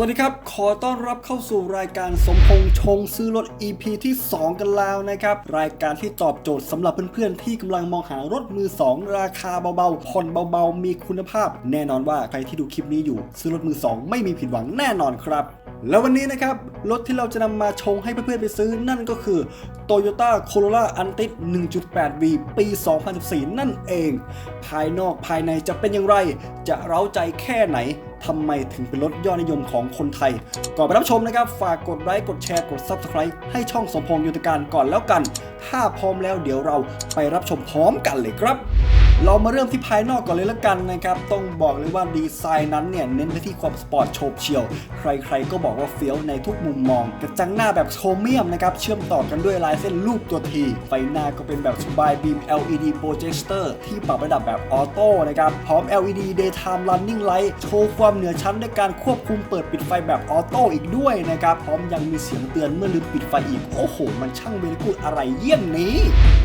วัสดีครับ ขอต้อนรับเข้าสู่รายการสมพงษ์ชงซื้อรถ EP ที่ 2 กันแล้วนะครับ รายการที่ตอบโจทย์สำหรับเพื่อนๆ ที่กำลังมองหารถมือ 2 ราคาเบาๆผ่อนเบาๆ มีคุณภาพ แน่นอนว่าใครที่ดูคลิปนี้อยู่ ซื้อรถมือ 2 ไม่มีผิดหวังแน่นอนครับ แล้ววันนี้นะครับ รถที่เราจะนำมาชงให้เพื่อนๆไปซื้อนั่นก็คือ Toyota Corolla Antis 1.8V ปี 2014 นั่นเอง ภายนอกภายในจะเป็นอย่างไร จะเร้าใจแค่ไหนทำไมถึงเป็นรถยอดนิยมของคนไทย ก่อนไปรับชมนะครับ ฝากกดไลค์กดแชร์กด Subscribe ให้ช่องสมพงษ์ยุทธการก่อนแล้วกัน ถ้าพร้อมแล้วเดี๋ยวเราไปรับชมพร้อมกันเลยครับ เรามาเริ่มที่ภายนอกก่อนเลยละกันนะครับ ต้องบอกเลยว่าดีไซน์นั้นเนี่ยเน้นไปที่ความสปอร์ตโฉบเฉี่ยว ใครๆก็บอกว่าเฟี้ยวในทุกมุมมอง กระจังหน้าแบบโครเมียมนะครับ เชื่อมต่อกันด้วยลายเส้นรูปตัวทีไฟหน้าก็เป็นแบบ Spy Beam LED Projector ที่ปรับระดับแบบออโต้นะครับ พร้อม LED Daytime Running Light โชว์ความเหนือชั้นในการควบคุมเปิดปิดไฟแบบออโต้อีกด้วยนะครับ พร้อมยังมีเสียงเตือนเมื่อลืมปิดไฟอีก โอ้โห มันช่างเวลกูดอะไรเยี่ยมนี้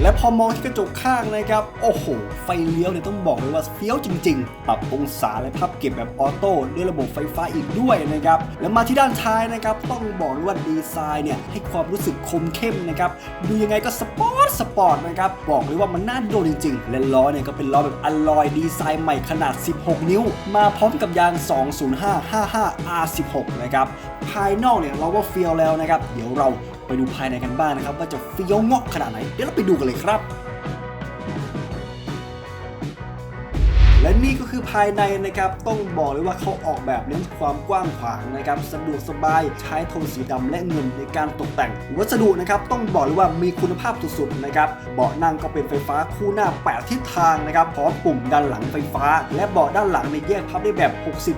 และพอมองที่กระจกข้างนะครับ โอ้โห ไฟเลี้ยวเนี่ยต้องบอกเลยว่าเฟี้ยวจริง ๆ ปรับองศาและพับเก็บแบบออโต้ด้วยระบบไฟฟ้าอีกด้วยนะครับ แล้วมาที่ด้านท้ายนะครับ ต้องบอกเลยว่าดีไซน์เนี่ยให้ความรู้สึกคมเข้มนะครับ ดูยังไงก็สปอร์ตสปอร์ตนะครับ บอกเลยว่ามันน่าโดนจริง ๆ และล้อเนี่ยก็เป็นล้อแบบอลลอยดีไซน์ใหม่ขนาด 16 นิ้ว มาพร้อมกับยาง 20555 R16 นะครับ ภายนอกเนี่ยเราว่าเฟี้ยวแล้วนะครับ เดี๋ยวเราไปดูภายในกันบ้างนะครับว่าจะเฟี้ยวเงาะขนาดไหน เดี๋ยวเราไปดูกันเลยครับ และนี่ก็คือภายในนะครับ ต้องบอกเลยว่าเขาออกแบบเน้นความกว้างขวางนะครับ สะดวกสบายใช้โทนสีดำและเงินในการตกแต่ง วัสดุนะครับต้องบอกเลยว่ามีคุณภาพสุดๆนะครับเบาะนั่งก็เป็นไฟฟ้าคู่หน้า 8 ทิศทางนะครับพร้อมปุ่มด้านหลังไฟฟ้า และเบาะด้านหลังในแยกพับได้แบบ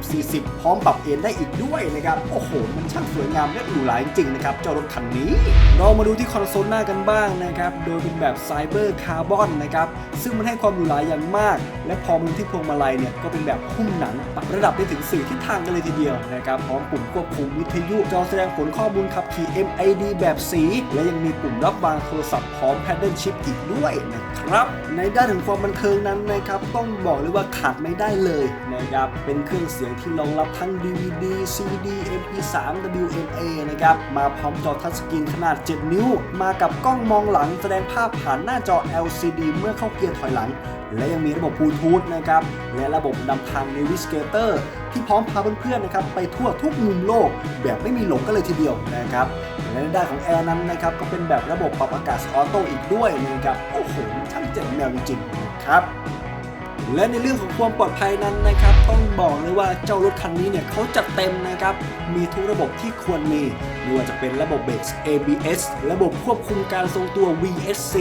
60-40 พร้อมปรับเอนได้อีกด้วยนะครับโอ้โห มันช่างสวยงามและหรูหราจริงๆนะครับเจ้ารถคันนี้ เรามาดูที่คอนโซลหน้ากันบ้างนะครับโดยเป็นแบบไซเบอร์คาร์บอนนะครับซึ่งมันให้ความหรูหราอย่างมาก และพอมาดูที่วงมาลัยเนี่ยก็เป็นแบบหุ้มหนังปรับระดับได้ถึง4ทิศทางกันเลยทีเดียวนะครับพร้อมปุ่มควบคุมวิทยุจอแสดงผลข้อมูลขับขี่ MID แบบสี และยังมีปุ่มรับบางโทรศัพท์พร้อม Paddle Shift อีกด้วยนะครับในด้านถึงความบันเทิงนั้นนะครับต้องบอกเลยว่าขาดไม่ได้เลยนะครับเป็นเครื่องเสียงที่รองรับทั้ง DVD CD MP3 WMA นะครับมาพร้อมจอทัชสกรีนขนาด 7 นิ้ว มากับกล้องมองหลังแสดงภาพผ่านหน้าจอ LCD เมื่อเข้าเกียร์ถอยหลัง และยังมีระบบบลูทูธนะครับ และระบบนำทาง Navigator ที่พร้อมพาเพื่อนๆนะครับไปทั่วทุกมุมโลกแบบไม่มีหลงกันเลยทีเดียวนะครับและในด้านของแอร์นั้นนะครับก็เป็นแบบระบบปรับอากาศออโต้อีกด้วยนะครับโอ้โหช่างเจ๋งแนวจริงๆครับ และในเรื่องของความปลอดภัยนั้นนะครับ ต้องบอกเลยว่าเจ้ารถคันนี้เนี่ยเขาจัดเต็มนะครับ มีทุกระบบที่ควรมีไม่ว่าจะเป็นระบบเบรก ABS ระบบควบคุมการทรงตัว VSC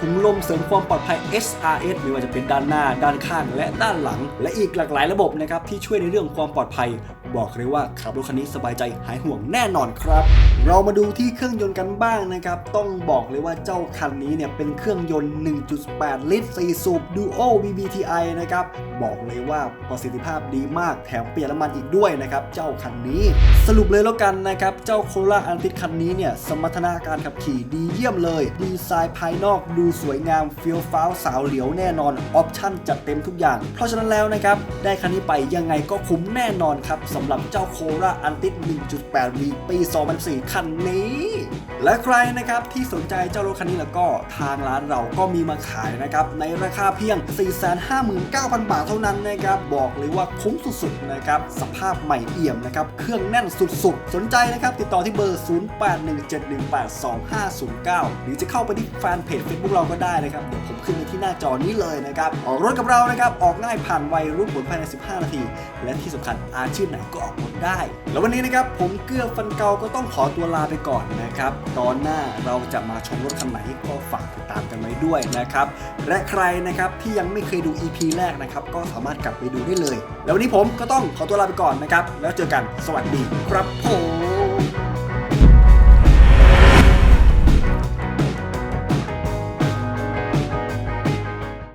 ถุงลมเสริมความปลอดภัย SRS ไม่ว่าจะเป็นด้านหน้า ด้านข้าง และด้านหลัง และอีกหลากหลายระบบนะครับที่ช่วยในเรื่องความปลอดภัย บอกเลยว่าขับรถคันนี้สบายใจหายห่วงแน่นอนครับ เรามาดูที่เครื่องยนต์กันบ้างนะครับ ต้องบอกเลยว่าเจ้าคันนี้เนี่ยเป็นเครื่องยนต์ 1.8 ลิตร4สูบ Duo VVTi นะครับ บอกเลยว่าประสิทธิภาพดีมากแถมเปลี่ยนน้ำมันอีกด้วยนะครับ เจ้าคันนี้ สรุปเลยแล้วกันนะครับ เจ้าโคโรล่าอันติคันนี้เนี่ยสมรรถนะการขับขี่ดีเยี่ยมเลย ดีไซน์ภายนอกดูสวยงามเฟี้ยวฟ้าวสาวเหลียวแน่นอนออปชั่นจัดเต็มทุกอย่าง เพราะฉะนั้นแล้วนะครับได้คันนี้ไปยังไงก็คุ้มแน่นอนครับสำหรับเจ้าโคโรล่าอันติ 1.8V ปี 2004 คันนี้ และใครนะครับที่สนใจเจ้ารถคันนี้แล้วก็ทางร้านเราก็มีมาขายนะครับ ในราคาเพียง 459,000 บาทเท่านั้นนะครับ บอกเลยว่าคุ้มสุดๆนะครับสภาพใหม่เอี่ยมนะครับ เครื่องแน่นสุดๆ สนใจนะครับ ติดต่อที่เบอร์ 0817182509 หรือจะเข้าไปที่แฟนเพจ Facebook เราก็ได้นะครับ เดี๋ยวผมขึ้นไว้ที่หน้าจอนี้เลยนะครับ ออกรถกับเรานะครับ ออกง่ายผ่านไวรู้ผลภายใน 15 นาที และที่สำคัญอาชีพไหนก็ออกผลได้ แล้ววันนี้นะครับผมเกื้อฟันเกาก็ต้องขอตัวลาไปก่อนนะครับ ตอนหน้าเราจะมาชมรถคันไหนก็ฝากติดตามกันไว้ด้วยนะครับ และใครนะครับที่ยังไม่เคยดู EP แรกนะครับก็สามารถกลับไปดูได้เลย แล้ววันนี้ผมก็ต้องขอตัวลาไปก่อนนะครับ แล้วเจอกันสวัสดีครับผม